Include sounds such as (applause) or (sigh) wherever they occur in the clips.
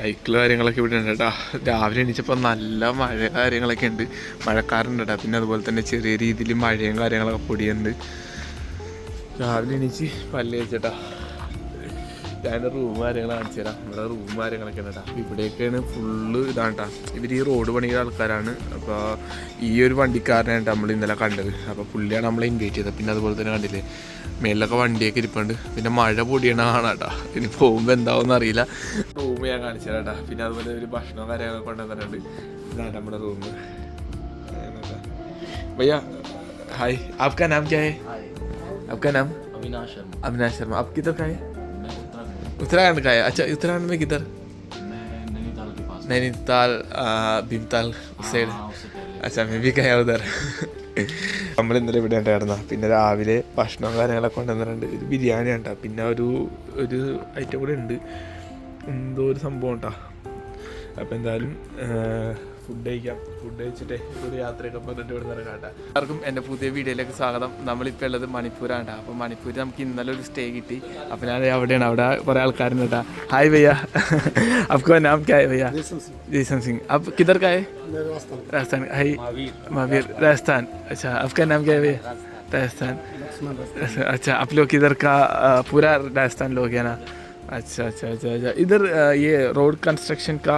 Cycle കാര്യങ്ങളൊക്കെ ഇവിടെ ഉണ്ട് കേട്ടോ. രാവിലെ എണീച്ചപ്പോൾ നല്ല മഴ കാര്യങ്ങളൊക്കെ ഉണ്ട്. മഴക്കാറുണ്ട് കേട്ടോ. പിന്നെ അതുപോലെ തന്നെ ചെറിയ രീതിയിൽ മഴയും കാര്യങ്ങളൊക്കെ പൊടിയുണ്ട്. രാവിലെ എണീച്ച് പല്ല് വെച്ചേട്ടാ ഞാൻ റൂം കാര്യങ്ങൾ കാണിച്ചു തരാം ഇവിടെ റൂം കാര്യങ്ങളൊക്കെ ഉണ്ട് കേട്ടോ അപ്പോൾ ഇവിടെയൊക്കെയാണ് ഫുള്ള് ഇതാണ് കേട്ടോ ഇവർ ഈ റോഡ് പണിയുടെ ആൾക്കാരാണ് അപ്പോൾ ഈ ഒരു വണ്ടിക്കാരനാണ് നമ്മൾ ഇന്നലെ കണ്ടത് അപ്പോൾ പുള്ളിയാണ് നമ്മളെ ഇൻവൈറ്റ് ചെയ്തത് പിന്നെ അതുപോലെ തന്നെ കണ്ടില്ലേ മേളിലൊക്കെ വണ്ടിയൊക്കെ ഇരിപ്പുണ്ട് പിന്നെ മഴ പൊടിയണ കാണാം കേട്ടോ ഇനി പോകുമ്പോൾ എന്താവും അറിയില്ല റൂം ഞാൻ കാണിച്ചു തരാം കേട്ടോ പിന്നെ അതുപോലെ ഒരു ഭക്ഷണവും കാര്യങ്ങളൊക്കെ കൊണ്ടുവന്നിട്ടുണ്ട് ഇതാണ് നമ്മുടെ റൂം भैया हाय आपका नाम क्या है आपका नाम अविनाश शर्मा अविनाश शर्मा आप किधर का है मैं उत्तराखंड उत्तराखंड का है अच्छा उत्तराखंड में किधर मैं नैनीताल के पास नैनीताल आ, भीमताल उस साइड हाँ, उससे पहले അച്ഛാ മേ ബി കയ ഉദർ നമ്മൾ ഇന്നലെ ഇവിടെ ഉണ്ടായിരുന്ന പിന്നെ രാവിലെ ഭക്ഷണവും കാര്യങ്ങളൊക്കെ കൊണ്ടുവന്നിട്ടുണ്ട് ഒരു ബിരിയാണി ഉണ്ടാ പിന്നെ ഒരു ഒരു ഐറ്റം കൂടെ ഉണ്ട് എന്തോ ഒരു സംഭവം ഉണ്ടാ അപ്പം എന്തായാലും ഫുഡ് കഴിക്കാം ഫുഡ് കഴിച്ചിട്ട് ഒരു യാത്രയൊക്കെ പറഞ്ഞിട്ട് ഇവിടെ നിന്ന് ഇറങ്ങാം എല്ലാവർക്കും എൻ്റെ പുതിയ വീഡിയോയിലേക്ക് സ്വാഗതം നമ്മളിപ്പോൾ ഉള്ളത് മണിപ്പൂരാണ് അപ്പോൾ മണിപ്പൂർ നമുക്ക് ഇന്നലെ ഒരു സ്റ്റേ കിട്ടി അപ്പോൾ ഞാൻ അവിടെയാണ് അവിടെ കുറേ ആൾക്കാരുണ്ട് കേട്ടോ ഹായ് ഭയ്യ आपको नाम क्या है भैया जयसन सिंह आप किधर का है राजस्थान हाय महावीर राजस्थान अच्छा आपका नाम क्या है भैया राजस्थान अच्छा आप लोग किधर का अ, पूरा राजस्थान लोग है ना अच्छा अच्छा अच्छा अच्छा इधर अ, ये रोड कंस्ट्रक्शन का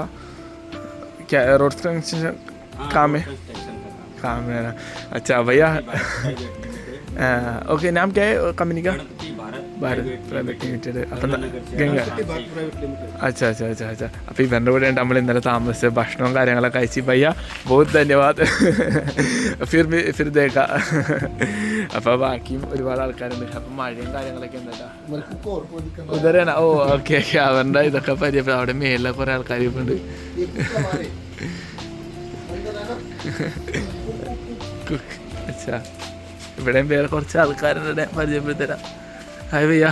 क्या रोड कंस्ट्रक्शन काम है काम है ना अच्छा भैया अ, ओके (laughs) नाम क्या है कंपनी का ഭാരത് പ്രൈവറ്റ് ലിമിറ്റഡ് അപ്പം ഗംഗ അച്ഛാ അച്ഛാ അച്ഛാ അച്ഛാ അപ്പോൾ ഇവരുടെ കൂടെ നമ്മൾ ഇന്നലെ താമസിച്ച് ഭക്ഷണവും കാര്യങ്ങളൊക്കെ കഴിച്ച് ഭയ്യ ബഹുത് ധന്യവാദ് ഫിർ ബി ഫിർ ദേക്ക അപ്പോൾ ബാക്കിയും ഒരുപാട് ആൾക്കാരുണ്ട് അപ്പം മഴയും കാര്യങ്ങളൊക്കെ ഉണ്ടല്ലോ ഉദരാണ് ഓ ഓക്കെ ഓക്കെ അവരുടെ ഇതൊക്കെ പരിചയപ്പെടും അവിടെ മേലിലെ കുറേ ആൾക്കാർ ഉണ്ട് കുക്ക് അച്ഛാ ഇവിടെയും വേറെ കുറച്ച് ആൾക്കാരുണ്ട് പരിചയപ്പെടുത്തരാം हाय भैया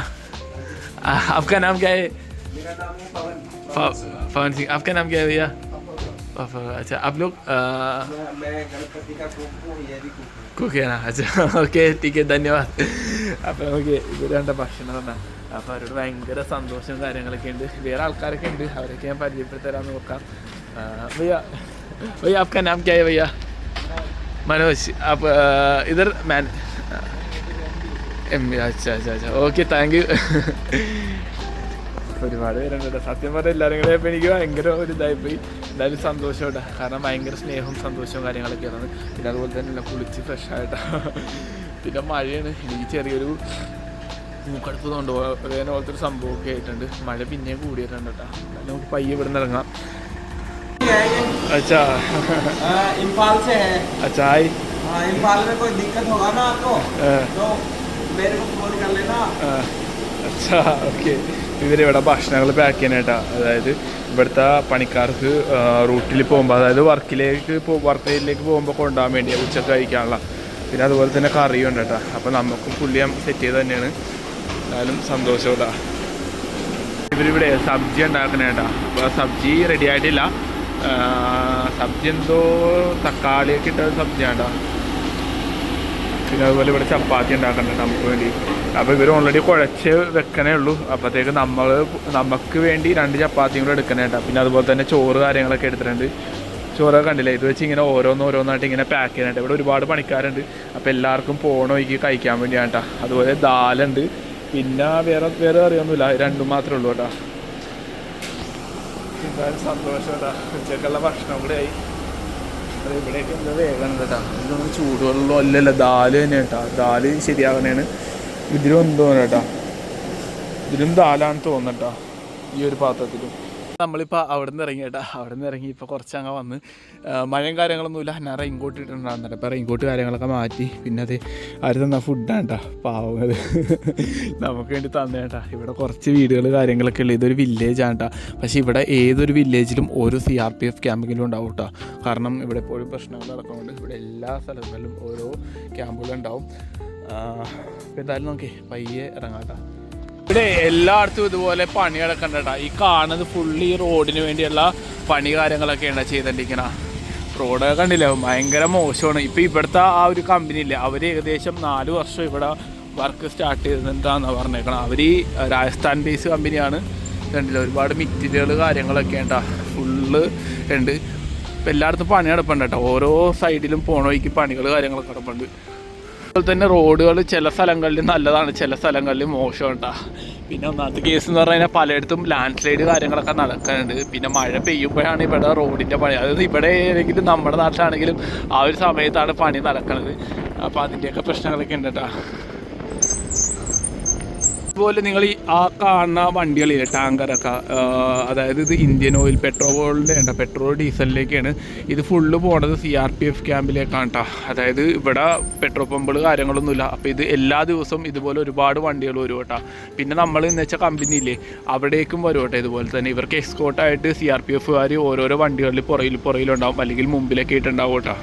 आ, आपका नाम क्या है प- पवन सिंह आपका नाम क्या है भैया पापा अच्छा आप लोग आ, कुक है ना अच्छा ഓക്കെ ടീക്ക് ധന്യവാദ് അപ്പോൾ നമുക്ക് ഇവരുടെ ഭക്ഷണം തന്നെ അപ്പോൾ അവരോട് ഭയങ്കര സന്തോഷവും കാര്യങ്ങളൊക്കെ ഉണ്ട് വേറെ ആൾക്കാരൊക്കെ ഉണ്ട് അവരൊക്കെ ഞാൻ പരിചയപ്പെടുത്തരാന്ന് നോക്കാം ആ, भैया भैया आपका नाम क्या है भैया मनोज आप आ, इधर मैन എം അച്ഛാ അച്ഛാ അച്ഛാ ഓക്കെ താങ്ക് യു ഒരുപാട് പേരുണ്ട് കേട്ടോ സത്യം പറഞ്ഞാൽ എല്ലാവരും കൂടെ ആയപ്പോൾ എനിക്ക് ഭയങ്കര ഒരു ഇതായിപ്പോയി എന്തായാലും സന്തോഷമുണ്ട് കാരണം ഭയങ്കര സ്നേഹവും സന്തോഷവും കാര്യങ്ങളൊക്കെയാണ് പിന്നെ അതുപോലെ തന്നെ എല്ലാം കുളിച്ച് ഫ്രഷ് ആയിട്ടാ പിന്നെ മഴയാണ് എനിക്ക് ചെറിയൊരു മൂക്കടുപ്പ് കൊണ്ട് അതേ പോലത്തെ ഒരു സംഭവമൊക്കെ ആയിട്ടുണ്ട് മഴ പിന്നെയും കൂടിയിട്ടുണ്ട് കേട്ടോ എന്തായാലും നമുക്ക് പയ്യെ ഇവിടെ നിന്ന് ഇറങ്ങാം അച്ഛാ हाँ, इम्फाल से है അച്ഛാ ഹായ് हाँ इम्फाल में कोई दिक्कत होगा ना आपको ഏ. तो मेरे को फोन कर लेना ആ, അച്ഛാ ഓക്കെ ഇവരിവിടെ ഭക്ഷണങ്ങൾ പാക്ക് ചെയ്യാനായിട്ടാ. അതായത് ഇവിടുത്തെ പണിക്കാർക്ക് റൂട്ടിൽ പോകുമ്പോൾ അതായത് വർക്കിലേക്ക് വർക്ക് ഏരിയയിലേക്ക് പോകുമ്പോൾ കൊണ്ടുപോകാൻ വേണ്ടി ഉച്ചയ്ക്ക് കഴിക്കാനുള്ള. പിന്നെ അതുപോലെ തന്നെ കറിയും ഉണ്ട് കേട്ടോ. അപ്പോൾ നമുക്കും പുള്ളി സെറ്റ് ചെയ്ത് തന്നെയാണ്. എന്നാലും സന്തോഷം കേട്ടോ. ഇവരിവിടെ സബ്ജി ഉണ്ടാക്കണേട്ടാ അപ്പോൾ സബ്ജി റെഡി ആയിട്ടില്ല. സബ്ജി എന്തോ തക്കാളിയൊക്കെ ഇട്ട കേട്ടോ. പിന്നെ അതുപോലെ ഇവിടെ ചപ്പാത്തി ഉണ്ടാക്കുന്നുണ്ട് നമുക്ക് വേണ്ടി. അപ്പോൾ ഇവർ ഓൾറെഡി കുഴച്ച് വെക്കണേ ഉള്ളൂ. അപ്പോഴത്തേക്ക് നമ്മൾ നമുക്ക് വേണ്ടി രണ്ട് ചപ്പാത്തിയും കൂടെ എടുക്കണേട്ടാ പിന്നെ അതുപോലെ തന്നെ ചോറ് കാര്യങ്ങളൊക്കെ എടുത്തിട്ടുണ്ട്. ചോറൊക്കെ കണ്ടില്ലേ? ഇത് വെച്ച് ഇങ്ങനെ ഓരോന്ന് ഓരോന്നായിട്ട് ഇങ്ങനെ പാക്ക് ചെയ്യാനായിട്ട് ഇവിടെ ഒരുപാട് പണിക്കാരുണ്ട്. അപ്പോൾ എല്ലാവർക്കും വഴിക്ക് കഴിക്കാൻ വേണ്ടിയാണ് കേട്ടോ അതുപോലെ ദാലുണ്ട്. പിന്നെ വേറെ വേറെ അറിയൊന്നുമില്ല. രണ്ടും മാത്രമേ ഉള്ളൂ കേട്ടോ എന്തായാലും സന്തോഷം കേട്ടോ ഉച്ചക്കുള്ള ഭക്ഷണം കൂടെ ആയി. അത് ഇവിടെയൊക്കെ എന്താ വേഗം കേട്ടോ ഇതൊന്നും ചൂടുവെള്ളം അല്ലല്ല ദാൽ തന്നെ കേട്ടോ ദാൽ ശരിയാകണേണ് ഇതിലും എന്ത് തോന്നട്ടാ ഇതിലും ദാലാണ് തോന്നട്ടോ ഈ ഒരു പാത്രത്തിലും. നമ്മളിപ്പോൾ അവിടെ നിന്ന് ഇറങ്ങി കേട്ടോ അവിടെ നിന്ന് ഇറങ്ങി ഇപ്പോൾ കുറച്ച് അങ്ങ് വന്ന് മഴയും കാര്യങ്ങളൊന്നും ഇല്ല ഞാൻ റെയിൻകോട്ട് ഇട്ടിട്ടുണ്ടാകുന്നുണ്ട് അപ്പോൾ റെയിൻകോട്ട് കാര്യങ്ങളൊക്കെ മാറ്റി. പിന്നെ അത് അവർ തന്ന ഫുഡാണ് കേട്ടോ പാവം നമുക്ക് വേണ്ടി തന്നെ കേട്ടോ ഇവിടെ കുറച്ച് വീടുകൾ കാര്യങ്ങളൊക്കെ ഉള്ളത് ഇതൊരു വില്ലേജ് ആണ് കേട്ടോ പക്ഷേ ഇവിടെ ഏതൊരു വില്ലേജിലും ഓരോ സി ആർ പി എഫ് ക്യാമ്പെങ്കിലും ഉണ്ടാവും കേട്ടോ കാരണം ഇവിടെ എപ്പോഴും പ്രശ്നങ്ങൾ നടക്കുന്നുണ്ട്. ഇവിടെ എല്ലാ സ്ഥലങ്ങളിലും ഓരോ ക്യാമ്പുകളുണ്ടാവും. എന്തായാലും നോക്കി പയ്യെ ഇറങ്ങാട്ടാ. ഇവിടെ എല്ലായിടത്തും ഇതുപോലെ പണി കിടക്കണ്ട ഈ കാണുന്നത് ഫുള്ളി റോഡിന് വേണ്ടിയുള്ള പണി കാര്യങ്ങളൊക്കെയാണ് ചെയ്തോണ്ടിരിക്കണ. റോഡ് കണ്ടില്ല? ഭയങ്കര മോശമാണ്. ഇപ്പം ഇവിടുത്തെ ആ ഒരു കമ്പനി ഇല്ലേ അവർ ഏകദേശം നാല് വർഷം ഇവിടെ വർക്ക് സ്റ്റാർട്ട് ചെയ്തിട്ടാന്ന് പറഞ്ഞേക്കണം. അവർ ഈ രാജസ്ഥാൻ ബേസ് കമ്പനിയാണ് കണ്ടില്ല? ഒരുപാട് മെറ്റീരിയൽ കാര്യങ്ങളൊക്കെ ഉണ്ടാ ഫുള്ള് ഉണ്ട്. ഇപ്പം എല്ലായിടത്തും പണി നടപ്പുണ്ട് കേട്ടോ. ഓരോ സൈഡിലും പോണ വഴിക്ക് പണികൾ കാര്യങ്ങളൊക്കെ നടപ്പുണ്ട്. അതുപോലെ തന്നെ റോഡുകൾ ചില സ്ഥലങ്ങളിൽ നല്ലതാണ് ചില സ്ഥലങ്ങളിൽ മോശം കേട്ടോ പിന്നെ ഒന്നാമത്തെ കേസ് എന്ന് പറഞ്ഞാൽ പലയിടത്തും ലാൻഡ് സ്ലൈഡ് കാര്യങ്ങളൊക്കെ നടക്കുന്നുണ്ട് പിന്നെ മഴ പെയ്യുമ്പോഴാണ് ഇവിടെ റോഡിന്റെ പണി. അതായത് ഇവിടെ ഏതെങ്കിലും നമ്മുടെ നാട്ടിലാണെങ്കിലും ആ ഒരു സമയത്താണ് പണി നടക്കുന്നത് അപ്പോൾ അതിന്റെയൊക്കെ പ്രശ്നങ്ങളൊക്കെ ഉണ്ട് കേട്ടോ അതുപോലെ നിങ്ങൾ ഈ ആ കാണുന്ന വണ്ടികളില്ല ടാങ്കറൊക്കെ അതായത് ഇത് ഇന്ത്യൻ ഓയിൽ പെട്രോളിന്റെ ഉണ്ട്. പെട്രോൾ ഡീസലിലേക്കാണ് ഇത് ഫുള്ള് പോണത് സി ആർ പി എഫ് ക്യാമ്പിലേക്കാണ് കേട്ടോ അതായത് ഇവിടെ പെട്രോൾ പമ്പുകൾ കാര്യങ്ങളൊന്നുമില്ല അപ്പോൾ ഇത് എല്ലാ ദിവസവും ഇതുപോലെ ഒരുപാട് വണ്ടികൾ വരും കേട്ടോ പിന്നെ നമ്മൾ എന്ന് വെച്ചാൽ കമ്പനിയില്ലേ അവിടേക്കും വരും കേട്ടോ ഇതുപോലെ തന്നെ. ഇവർക്ക് എക്സ്കോട്ടായിട്ട് സി ആർ പി എഫുകാർ ഓരോരോ വണ്ടികളിൽ പുറയിൽ പുറയിലുണ്ടാവും അല്ലെങ്കിൽ മുമ്പിലൊക്കെ ആയിട്ടുണ്ടാവും കേട്ടോ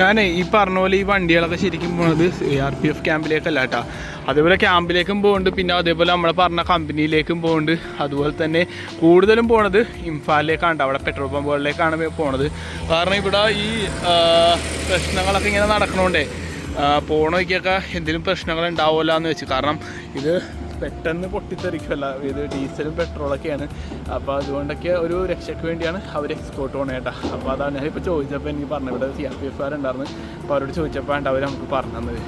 ഞാനേ ഈ പറഞ്ഞ പോലെ ഈ വണ്ടികളൊക്കെ ശരിക്കും പോണത് ആർ പി എഫ് ക്യാമ്പിലേക്കല്ല കേട്ടോ. അതേപോലെ ക്യാമ്പിലേക്കും പോകുന്നുണ്ട് പിന്നെ അതേപോലെ നമ്മളെ പറഞ്ഞ കമ്പനിയിലേക്കും പോകുന്നുണ്ട് അതുപോലെ തന്നെ കൂടുതലും പോണത് ഇംഫാലിലേക്കാണ് അവിടെ പെട്രോൾ പമ്പുകളിലേക്കാണ് പോണത്. കാരണം ഇവിടെ ഈ പ്രശ്നങ്ങളൊക്കെ ഇങ്ങനെ നടക്കണോണ്ടേ പോണ എന്തെങ്കിലും പ്രശ്നങ്ങൾ ഉണ്ടാവില്ല എന്ന് വെച്ച്. കാരണം ഇത് പെട്ടെന്ന് പൊട്ടിത്തെറിക്കുമല്ല ഇത് ഡീസലും പെട്രോളൊക്കെയാണ് അപ്പോൾ അതുകൊണ്ടൊക്കെ ഒരു രക്ഷയ്ക്ക് വേണ്ടിയാണ് അവർ എക്സ്പോർട്ട് പോകണേ കേട്ടോ അപ്പോൾ അതാണ് ഞാൻ ഇപ്പോൾ ചോദിച്ചപ്പോൾ എനിക്ക് പറഞ്ഞു ഇവിടെ സി ആർ പി എഫ് ആരുണ്ടായിരുന്നു അപ്പോൾ അവരോട് ചോദിച്ചപ്പോൾ ഉണ്ട് അവർ നമുക്ക് പറഞ്ഞു തന്നത്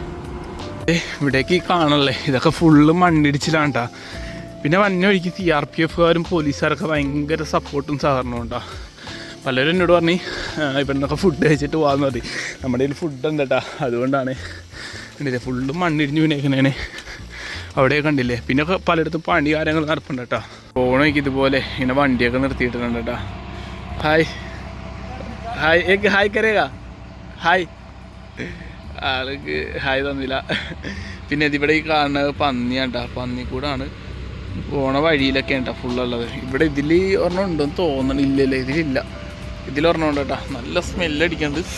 ഇവിടേക്ക് കാണല്ലേ ഇതൊക്കെ ഫുള്ള് മണ്ണിടിച്ചിലാണ് കേട്ടോ പിന്നെ വന്നൊഴിക്ക് സി ആർ പി എഫുകാരും പോലീസുകാരൊക്കെ ഭയങ്കര സപ്പോർട്ടും സഹകരണവും കേട്ടോ പലരും എന്നോട് പറഞ്ഞു ഇവിടെ നിന്നൊക്കെ ഫുഡ് കഴിച്ചിട്ട് പോകാമെന്ന് മതി നമ്മുടെ കയ്യിൽ ഫുഡ് ഉണ്ട് കേട്ടോ അതുകൊണ്ടാണ്. കണ്ടില്ലേ? ഫുള്ള് മണ്ണിടിഞ്ഞ് വീണേക്കണേനെ അവിടെ കണ്ടില്ലേ? പിന്നെ പലയിടത്തും പണി കാര്യങ്ങൾ നടപ്പുണ്ട് കേട്ടോ. പോകണമെങ്കിൽ ഇതുപോലെ ഇങ്ങനെ വണ്ടിയൊക്കെ നിർത്തിയിട്ടുണ്ട് കേട്ടോ. ഹായ് ഹായ് ഏക്ക് ഹായ് കരേക ഹായ് ആൾക്ക് ഹായ് തന്നില്ല. പിന്നെ ഇതിവിടെ ഈ കാണുന്നത് പന്നി കൂടാണ്. പോണ വഴിയിലൊക്കെ ഉണ്ടാ ഫുള്ളുള്ളത് ഇവിടെ ഇതിൽ ഒരെണ്ണം ഉണ്ടെന്ന് തോന്നണില്ലല്ലേ ഇതിലില്ല. ഇതിലൊരെണ്ണം ഉണ്ട് കേട്ടോ. നല്ല സ്മെല്ല് അടിക്കുന്നുണ്ട്.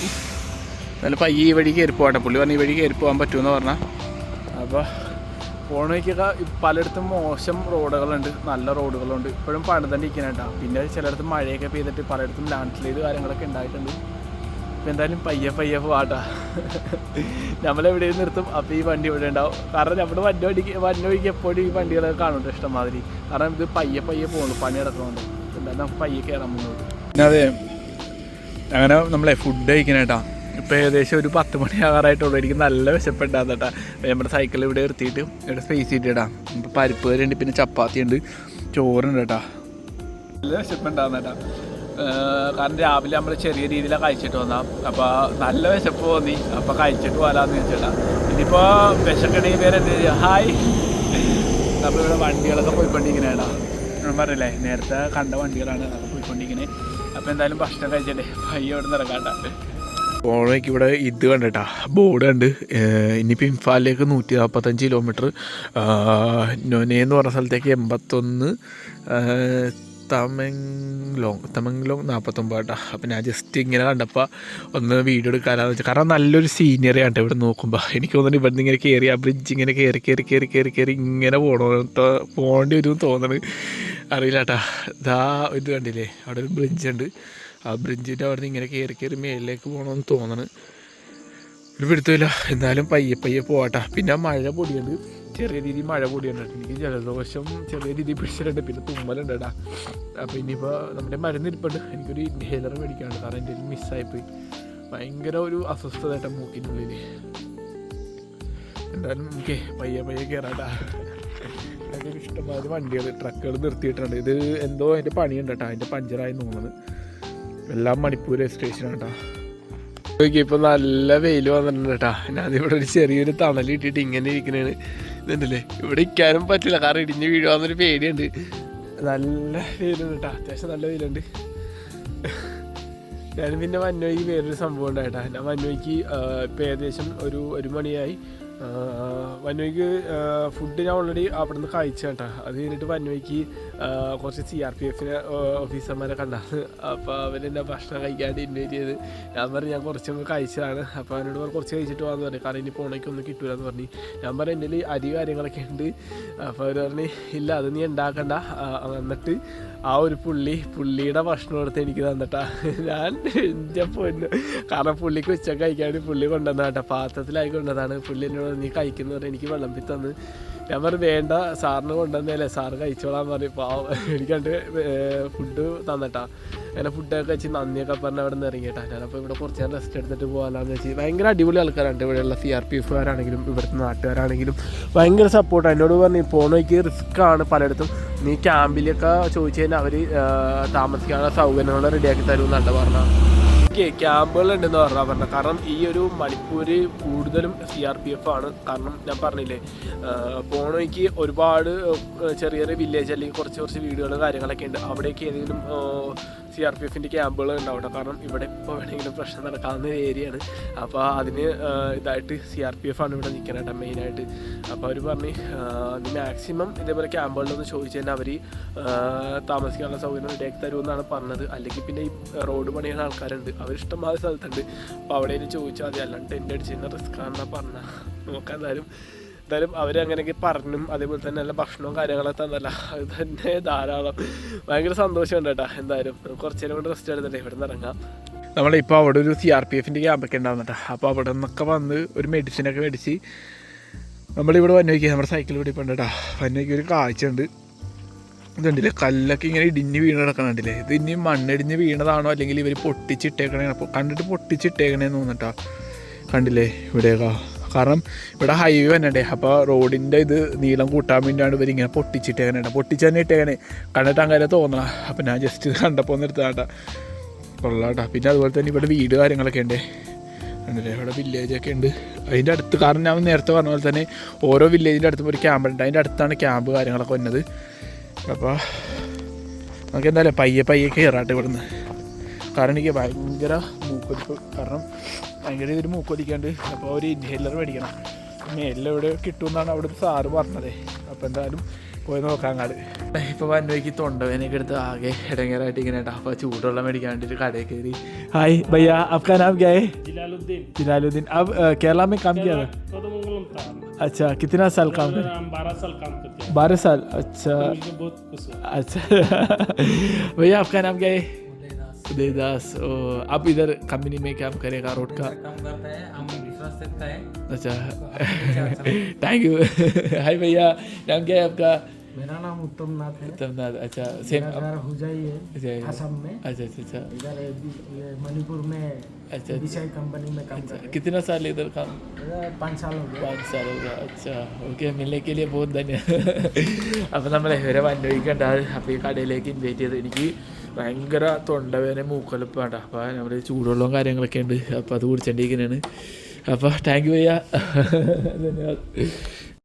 നല്ല പയ്യ ഈ വഴി കയറി പോകട്ടെ പുള്ളി പറഞ്ഞ ഈ വഴി കയറി പോകാൻ പറ്റുമെന്ന് പറഞ്ഞാൽ അപ്പോൾ പോണ വഴിക്കൊക്കെ പലയിടത്തും മോശം റോഡുകളുണ്ട് നല്ല റോഡുകളുണ്ട്. ഇപ്പോഴും പണി തന്നെ ഇരിക്കാനായിട്ടാ പിന്നെ ചിലയിടത്ത് മഴയൊക്കെ പെയ്തിട്ട് പലയിടത്തും ലാൻഡ് സ്ലൈഡ് കാര്യങ്ങളൊക്കെ ഉണ്ടായിട്ടുണ്ട്. ഇപ്പം എന്തായാലും പയ്യെ പയ്യെ പോവാട്ടാ. നമ്മളെവിടെ നിർത്തും. അപ്പോൾ ഈ വണ്ടി ഇവിടെ ഉണ്ടാവും. കാരണം നമ്മുടെ വണ്ടി വണ്ടിക്ക് വണ്ടി വഴിക്ക് എപ്പോഴും ഈ വണ്ടികളൊക്കെ കാണുന്നുണ്ട് ഇഷ്ടംമാതിരി. കാരണം ഇത് പയ്യെ പയ്യെ പോകുന്നു പണി നടക്കുന്നുണ്ട്. എന്തായാലും നമുക്ക് പയ്യെ കയറാൻ പോകുന്നത് പിന്നെ അതെ അങ്ങനെ നമ്മളെ ഫുഡ് കഴിക്കാനായിട്ടാ ഇപ്പോൾ ഏകദേശം ഒരു പത്ത് മണി ആകാറായിട്ടുള്ളൂ എനിക്ക് നല്ല വിശപ്പുണ്ടാകുന്ന കേട്ടോ. നമ്മുടെ സൈക്കിൾ ഇവിടെ നിർത്തിയിട്ട് ഇവിടെ സ്പേസ് ചെയ്തിട്ടാ ഇപ്പോൾ പരിപ്പ് വരെയുണ്ട് പിന്നെ ചപ്പാത്തി ഉണ്ട്. ചോറുണ്ട് കേട്ടാ. നല്ല വിശപ്പുണ്ടാകുന്ന കേട്ടോ. കാരണം രാവിലെ നമ്മൾ ചെറിയ രീതിയിലാണ് കഴിച്ചിട്ട് വന്നാ. അപ്പോൾ നല്ല വിശപ്പ് തോന്നി. അപ്പോൾ കഴിച്ചിട്ട് പോകാമെന്ന് വെച്ചിട്ടാ ഇനിയിപ്പോൾ വിശക്കണെങ്കിൽ പേര് എന്ത്? ചെയ്യുക ഹായ് ഇവിടെ വണ്ടികളൊക്കെ പോയിക്കൊണ്ടിരിക്കണേടാ ഞാൻ പറഞ്ഞില്ലേ നേരത്തെ കണ്ട വണ്ടികളാണ് പോയിക്കൊണ്ടിരിക്കുന്നത് അപ്പോൾ എന്തായാലും ഭക്ഷണം കഴിച്ചിട്ടേ. പയ്യോടെ ഇറങ്ങാട്ടെ പോണേക്ക് ഇവിടെ ഇത് കണ്ടിട്ടാ ബോർഡ് കണ്ട്. ഇനിയിപ്പോൾ ഇംഫാലിലേക്ക് നൂറ്റി നാൽപ്പത്തഞ്ച് കിലോമീറ്റർ നൊനെ എന്ന് പറഞ്ഞ സ്ഥലത്തേക്ക് എൺപത്തൊന്ന് തമെങ്ലോങ് തമെങ്ലോങ് നാൽപ്പത്തൊമ്പത് കേട്ടോ അപ്പോൾ ഞാൻ ജസ്റ്റ് ഇങ്ങനെ കണ്ടപ്പോൾ ഒന്ന് വീഡിയോ എടുക്കാനാന്ന് വെച്ചാൽ കാരണം നല്ലൊരു സീനിയറി ആണ് ഇവിടെ നോക്കുമ്പോൾ എനിക്ക് തോന്നുന്നു ഇവിടെ നിന്ന് ഇങ്ങനെ കയറി ആ ബ്രിഡ്ജ് ഇങ്ങനെ കയറി കയറി കയറി കയറി കയറി ഇങ്ങനെ പോകണോ പോകേണ്ടി വരും തോന്നണ്. അറിയില്ല കേട്ടാ ഇതാ ഇത് കണ്ടില്ലേ? അവിടെ ഒരു ബ്രിഡ്ജ് ഉണ്ട്. ആ ബ്രിഡ്ജിന്റെ അവിടെ നിന്ന് ഇങ്ങനെ കയറി കയറി മേലിലേക്ക് പോകണമെന്ന് തോന്നണ്. ഒരു പിടുത്തമില്ല. എന്നാലും പയ്യെ പയ്യെ പോകട്ടെ പിന്നെ മഴ പൊടിയുണ്ട്. ചെറിയ രീതിയിൽ മഴ പൊടിയുണ്ട്. എനിക്ക് ജലദോഷം ചെറിയ രീതിയിൽ പിടിച്ചിട്ടുണ്ട് പിന്നെ തുമ്മലുണ്ട് കേട്ടാ അപ്പോൾ ഇനിയിപ്പോൾ നമ്മുടെ മരുന്ന് ഇരിപ്പുണ്ട്. എനിക്കൊരു ഇൻഹേലർ മേടിക്കാനുണ്ട്. കാരണം എന്റെ മിസ്സായിപ്പോയി ഭയങ്കര ഒരു അസ്വസ്ഥത കേട്ടോ മൂക്കിനുള്ളിൽ എന്തായാലും എനിക്ക് പയ്യെ പയ്യെ കയറാട്ടാ എനിക്ക് ഇഷ്ടമായ വണ്ടികൾ ട്രക്കുകൾ നിർത്തിയിട്ടുണ്ട്. ഇത് എന്തോ അതിന്റെ പണിയുണ്ട് കേട്ടോ അതിന്റെ പഞ്ചറായി തോന്നുന്നത് എല്ലാം മണിപ്പൂർ സ്റ്റേഷനാണ് കേട്ടോ നോക്കി ഇപ്പം നല്ല വെയിൽ വന്നിട്ടുണ്ട് കേട്ടാ ഞാൻ ഇവിടെ ഒരു ചെറിയൊരു തണൽ ഇട്ടിട്ട് ഇങ്ങനെ ഇരിക്കണേണ്. ഇതുണ്ടല്ലേ? ഇവിടെ ഇരിക്കാനും പറ്റില്ല. കാരണം ഇടിഞ്ഞ് വീഴുവാന്നൊരു പേടിയുണ്ട്. നല്ല വെയിലുണ്ട് കേട്ടോ അത്യാവശ്യം നല്ല വെയിലുണ്ട്. ഞാൻ പിന്നെ മഞ്ഞോയ്ക്ക് വേറൊരു സംഭവം ഉണ്ടായിട്ടാ. ഞാൻ മഞ്ഞോയ്ക്ക് ഇപ്പം ഏകദേശം ഒരു ഒരു മണിയായി. വന്നോയ്ക്ക് ഫുഡ് ഞാൻ ഓൾറെഡി അവിടെ നിന്ന് കഴിച്ചു കേട്ടോ അത് കഴിഞ്ഞിട്ട് വന്നോയ്ക്ക് കുറച്ച് സി ആർ പി എഫിനെ ഓഫീസർമാരെ കണ്ടാണ് അപ്പോൾ അവരെന്നെ ഭക്ഷണം കഴിക്കാണ്ട് ഇൻവൈറ്റ് ചെയ്ത്. ഞാൻ പറഞ്ഞു ഞാൻ കുറച്ചൊക്കെ കഴിച്ചതാണ്. അപ്പോൾ അവനോട് പറഞ്ഞു കുറച്ച് കഴിച്ചിട്ട് വന്നു പറഞ്ഞു. കാരണം ഇനി പോണേക്ക് ഒന്നും കിട്ടൂല എന്ന് പറഞ്ഞു. ഞാൻ പറഞ്ഞു എന്റെ അരി കാര്യങ്ങളൊക്കെ ഉണ്ട്. അപ്പോൾ അവർ പറഞ്ഞു ഇല്ല അത് നീ ഉണ്ടാക്കണ്ട. എന്നിട്ട് ആ ഒരു പുള്ളി പുള്ളിയുടെ ഭക്ഷണം എടുത്ത് എനിക്ക് തന്നിട്ടാ. ഞാൻ എന്റെ പൊന്നു. കാരണം പുള്ളിക്ക് ഉച്ചയ്ക്ക് കഴിക്കാണ്ട് പുള്ളി കൊണ്ടുവന്നാട്ടോ പാത്രത്തിലായി കൊണ്ടുവന്നതാണ്. പുള്ളി എന്നോട് നീ കഴിക്കുന്നവരെ എനിക്ക് വിളമ്പി തന്ന്. ഞാൻ പറഞ്ഞു വേണ്ട സാറിന് കൊണ്ടുവന്നേലേ സാറ് കഴിച്ചോളാൻ പറഞ്ഞു. പാവം എനിക്ക് കണ്ട് ഫുഡ് തന്നിട്ടാ. അങ്ങനെ ഫുഡൊക്കെ കഴിച്ച് നന്ദിയൊക്കെ പറഞ്ഞ് അവിടെ നിന്ന് ഇറങ്ങിയിട്ടാ. ഞാനപ്പോൾ ഇവിടെ കുറച്ച് നേരം റെസ്റ്റ് എടുത്തിട്ട് പോകാമെന്ന് വെച്ച് ഭയങ്കര അടിപൊളി ആൾക്കാരുണ്ട് ഇവിടെയുള്ള സി ആർ പി എഫുകാരാണെങ്കിലും ഇവിടുത്തെ നാട്ടുകാരാണെങ്കിലും. ഭയങ്കര സപ്പോർട്ട് എന്നോട് പറഞ്ഞു പോണ വഴിക്ക് റിസ്ക് ആണ് പലയിടത്തും. നീ ക്യാമ്പിലൊക്കെ ചോദിച്ചു കഴിഞ്ഞാൽ അവർ താമസിക്കാനുള്ള സൗകര്യങ്ങൾ റെഡിയാക്കി തരുമെന്നല്ല പറഞ്ഞാൽ ക്യാമ്പുകൾ ഉണ്ടെന്ന് പറഞ്ഞാൽ പറഞ്ഞത്. കാരണം ഈ ഒരു മണിപ്പൂർ കൂടുതലും സി ആർ പി എഫ് ആണ്. കാരണം ഞാൻ പറഞ്ഞില്ലേ പോണോയ്ക്ക് ഒരുപാട് ചെറിയ ചെറിയ വില്ലേജ് അല്ലെങ്കിൽ കുറച്ച് കുറച്ച് വീടുകൾ കാര്യങ്ങളൊക്കെ ഉണ്ട്. അവിടേക്ക് ഏതെങ്കിലും സി ആർ പി എഫിന്റെ ക്യാമ്പുകൾ ഉണ്ടാവട്ടെ. കാരണം ഇവിടെ ഇപ്പോൾ വേണമെങ്കിലും പ്രശ്നം നടക്കാവുന്ന ഒരു ഏരിയയാണ് അപ്പോൾ അതിന് ഇതായിട്ട് സി ആർ പി എഫ് ആണ് ഇവിടെ നിൽക്കുന്നത് മെയിനായിട്ട് അപ്പോൾ അവർ പറഞ്ഞ് മാക്സിമം ഇതേപോലെ ക്യാമ്പുകളിലൊന്ന് ചോദിച്ചു കഴിഞ്ഞാൽ അവർ താമസിക്കാനുള്ള സൗകര്യം റെഡിയാക്കി തരുമെന്നാണ് പറഞ്ഞത്. അല്ലെങ്കിൽ പിന്നെ ഈ റോഡ് പണിയുന്ന ആൾക്കാരുണ്ട്. അവർ ഇഷ്ടംമാതിരി സ്ഥലത്തുണ്ട്. അപ്പോൾ അവിടെ ചോദിച്ചാൽ മതി. അല്ലാണ്ട് ടെന്റ് അടിച്ചിരുന്ന റിസ്ക് ആണെന്നാണ് പറഞ്ഞ. നോക്കാം എന്തായാലും എന്തായാലും അവരങ്ങനെയൊക്കെ പറഞ്ഞും. അതേപോലെ തന്നെ നല്ല ഭക്ഷണവും കാര്യങ്ങളൊക്കെ തന്നല്ല. അത് തന്നെ ധാരാളം. ഭയങ്കര സന്തോഷമുണ്ട് കേട്ടോ. എന്തായാലും കുറച്ച് നേരം കൊണ്ട് റെസ്റ്റ് എടുത്തിട്ട് ഇവിടെ നിന്ന് ഇറങ്ങാം. നമ്മളിപ്പോൾ അവിടെ ഒരു സി ആർ പി എഫിന്റെ ക്യാമ്പൊക്കെ ഉണ്ടാവുന്നുണ്ട് അപ്പോൾ അവിടെ നിന്നൊക്കെ വന്ന് ഒരു മെഡിസിനൊക്കെ മേടിച്ച് നമ്മളിവിടെ വന്നോക്കി നമ്മുടെ സൈക്കിൾ ഇവിടെ കേട്ടോ. വന്നു വന്നോക്കി ഒരു കാഴ്ച ഉണ്ട് ഇതുണ്ടല്ലേ കല്ലൊക്കെ ഇങ്ങനെ ഇടിഞ്ഞ് വീണ് കിടക്കണുണ്ടല്ലേ? ഇത് ഇനി മണ്ണിടിഞ്ഞ് വീണതാണോ അല്ലെങ്കിൽ ഇവർ പൊട്ടിച്ചിട്ടേക്കണേ അപ്പോൾ കണ്ടിട്ട് പൊട്ടിച്ചിട്ടേക്കണേന്ന് തോന്നിട്ടാ കണ്ടില്ലേ? ഇവിടെയൊക്കെ. കാരണം ഇവിടെ ഹൈവേ വന്നണ്ടേ അപ്പോൾ റോഡിന്റെ ഇത് നീളം കൂട്ടാൻ വേണ്ടിയാണ് ഇവരിങ്ങനെ പൊട്ടിച്ചിട്ടേക്കണേ പൊട്ടിച്ച് തന്നെ ഇട്ടേക്കണേ. കണ്ടിട്ട് അങ്ങനെ തോന്നണം. അപ്പം ഞാൻ ജസ്റ്റ് ഇത് കണ്ടപ്പോൾ നിർത്താട്ടാ കൊള്ളാട്ടാ. പിന്നെ അതുപോലെ തന്നെ ഇവിടെ വീട് കാര്യങ്ങളൊക്കെ ഉണ്ട്. കണ്ടില്ലേ? ഇവിടെ വില്ലേജൊക്കെ ഉണ്ട്. അതിന്റെ അടുത്ത് കാരണം ഞാൻ നേരത്തെ പറഞ്ഞ പോലെ തന്നെ ഓരോ വില്ലേജിന്റെ അടുത്തും ഒരു ക്യാമ്പ് ഉണ്ട്. അതിന്റെ അടുത്താണ് ക്യാമ്പ് കാര്യങ്ങളൊക്കെ വന്നത് അപ്പോൾ നമുക്ക് എന്തായാലും പയ്യെ പയ്യെ കയറാട്ടെ ഇവിടുന്ന്. കാരണം എനിക്ക് ഭയങ്കര മൂക്കൊലിപ്പ്. കാരണം ഭയങ്കര ഇതൊരു മൂക്കൊലിക്കാണ്ട് അപ്പോൾ ഒരു ഇൻഹേലർ മേടിക്കണം. പിന്നെ എല്ലാം ഇവിടെ കിട്ടുമെന്നാണ് അവിടുത്തെ സാറ് പറഞ്ഞത്. അപ്പോൾ എന്തായാലും പോയി നോക്കാങ്ങാട് ഇപ്പോൾ വന്നോയ്ക്ക് തൊണ്ടവേനൊക്കെ എടുത്ത് ആകെ ഇടങ്ങേറായിട്ട് ഇങ്ങനെ അപ്പോൾ ചൂടുവെള്ളം മേടിക്കാൻ വേണ്ടിയിട്ട് കടയിൽ കയറി. ഹായ് ഭയ്യ അഫ്ഖാൻ ആപ് ഗായേ ജലാലുദ്ദീൻ. ജലാലുദ്ദീൻ. ആപ് കേരള में था अच्छा कितना साल काम कर हम बारह साल काम करते हैं बारह साल अच्छा तो बहुत खुश अच्छा भैया आपका नाम क्या है उदयदास आप इधर कंपनी में काम करेगा रोड का काम करता है हम विश्वास रखता है अच्छा थैंक यू हाय भैया नाम क्या है आपका मेरा नाम उत्तम नाथ है तमनाथ अच्छा सेम मेरा घर हुजाई है अच्छा असम में अच्छा अच्छा अच्छा इधर ये भी- ये मणिपुर में अच्छा विषय कंपनी में काम अच्छा कर कितना साल इधर काम रहे पाँच साल हो गया पाँच साल हो गया अच्छा ഓക്കെ मिलने के लिए बहुत धन्यवाद അപ്പോൾ നമ്മൾ ഇവരെ അനുഭവിക്കേണ്ട അപ്പോൾ ഈ കടയിലേക്ക് ഇൻവൈറ്റ് ചെയ്ത് എനിക്ക് ഭയങ്കര തൊണ്ടവേന മൂക്കൊലിപ്പ് വേണ്ട അപ്പോൾ നമ്മൾ ചൂടുവെള്ളവും കാര്യങ്ങളൊക്കെ ഉണ്ട് അപ്പോൾ അത് കുടിച്ചോണ്ടിരിക്കുന്നതാണ് അപ്പോൾ താങ്ക് യു ഭയ്യ ധന്യവാദ് (laughs)